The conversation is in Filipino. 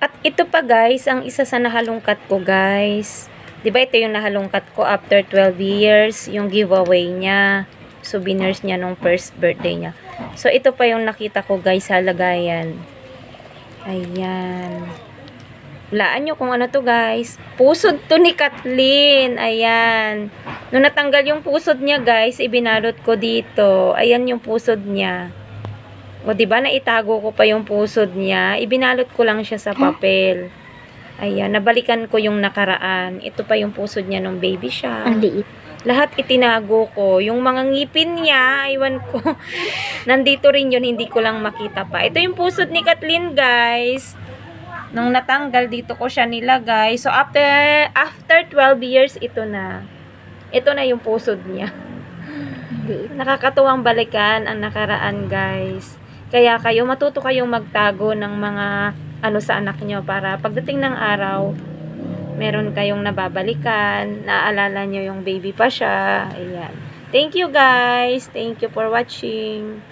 At ito pa guys, ang isa sa nahalungkat ko guys. 'Di ba ito yung nahalungkat ko after 12 years, yung giveaway niya. Souvenirs niya nung first birthday niya. So ito pa yung nakita ko guys sa lagayan. Ayan. Laan nyo kung ano to guys. Pusod to ni Kathleen. Ayan. Nung natanggal yung pusod niya guys, ibinalot ko dito. Ayan yung pusod niya. O, di ba naitago ko pa yung pusod niya? Ibinalot ko lang siya sa papel. Ayan, nabalikan ko yung nakaraan. Ito pa yung pusod niya nung baby siya. Ang liit. Lahat itinago ko. Yung mga ngipin niya, aywan ko. Nandito rin yun, hindi ko lang makita pa. Ito yung pusod ni Kathleen, guys. Nung natanggal, dito ko siya nilagay. So, after, after 12 years, ito na. Ito na yung pusod niya. Nakakatuwang balikan ang nakaraan, guys. Kaya kayo, matuto kayong magtago ng mga ano sa anak nyo para pagdating ng araw, meron kayong nababalikan, naaalala nyo yung baby pa siya. Ayan. Thank you guys. Thank you for watching.